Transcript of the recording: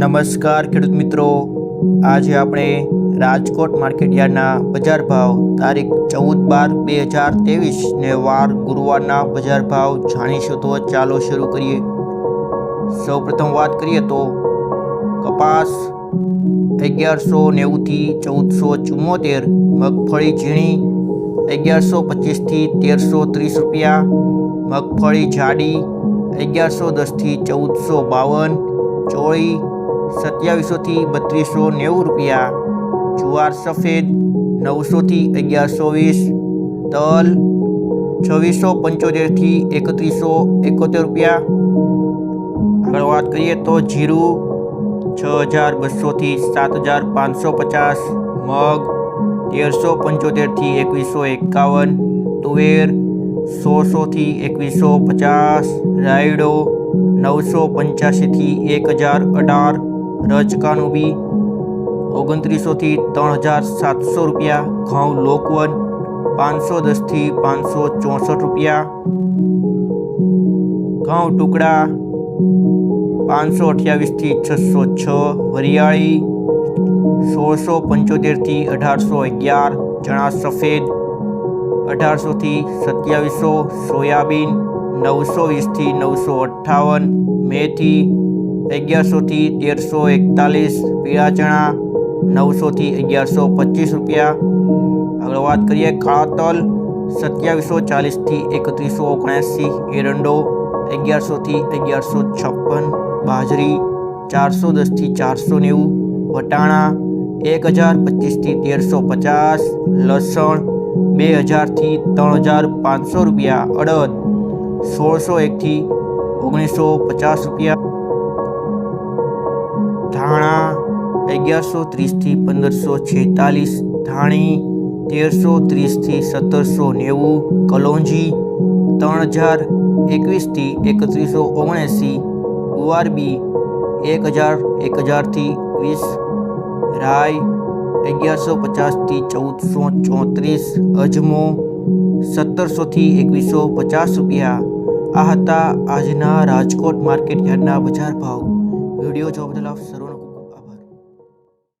નમસ્કાર ખેડૂત મિત્રો. આજે આપણે રાજકોટ માર્કેટયાર્ડના બજાર ભાવ તારીખ ચૌદ બાર બે હજાર ને વાર ગુરુવારના બજાર ભાવ જાણીશું તો ચાલો શરૂ કરીએ. સૌ પ્રથમ વાત કરીએ તો કપાસ અગિયારસો નેવુંથી ચૌદસો ચુમ્મોતેર મગફળી ઝીણી અગિયારસો પચીસથી તેરસો ત્રીસ રૂપિયા, મગફળી જાડી અગિયારસો દસથી ચૌદસો બાવન, ચોળી સત્યાવીસોથી બત્રીસો નેવું રૂપિયા. જુવાર સફેદ નવસોથી અગિયારસો વીસ. તલ છવ્વીસો પંચોતેરથી એકત્રીસો એકોતેર રૂપિયા. આગળ વાત કરીએ તો જીરું છ હજાર બસોથી સાત હજાર પાંચસો પચાસ. મગ તેરસો પંચોતેરથી એકવીસો એકાવન. તુવેર સોળસોથી એકવીસો પચાસ. રાયડો નવસો પંચ્યાસીથી એક હજાર અઢાર. રજકાનું બી ઓગણત્રીસોથી ત્રણ હજાર સાતસો રૂપિયા, ઘઉં લોકવન પાંચસો દસથી પાંચસો ચોસઠ રૂપિયા, ઘઉં ટુકડા પાંચસો અઠ્યાવીસથી છસો છ, વરિયાળી સોળસો પંચોતેરથી અઢારસો અગિયાર, ચણા સફેદ અઢારસોથી સત્યાવીસો, સોયાબીન નવસો વીસથી નવસો અઠ્ઠાવન, મેથી અગિયારસોથી તેરસો એકતાલીસ પીળા ચણા નવસોથી અગિયારસો પચીસ રૂપિયા. આગળ વાત કરીએ કાળા તલ સત્યાવીસો ચાલીસથી એકત્રીસો ઓગણએંસી એરંડો, અગિયારસોથી અગિયારસો છપ્પન બાજરી, ચારસો દસથી ચારસો નેવું વટાણા, એક હજાર પચીસથી તેરસો પચાસ લસણ, બે હજારથી ત્રણ હજાર પાંચસો રૂપિયા અડદ, સોળસો એકથી ઓગણીસો પચાસ રૂપિયા. ધાણા અગિયારસો ત્રીસથી પંદરસો છેતાલીસ, ધાણી તેરસો ત્રીસથી સત્તરસો નેવું, કલોંજી ત્રણ હજાર એકવીસથી એકત્રીસો ઓગણએંસી ગુવારબી એક હજાર એક હજારથી વીસ રાય અગિયારસો પચાસથી ચૌદસો ચોત્રીસ, અજમો સત્તરસોથી એકવીસો પચાસ રૂપિયા. આ હતા આજના રાજકોટ માર્કેટ યાર્ડના બજાર ભાવ. વીડિયો જોવા બદલ આપ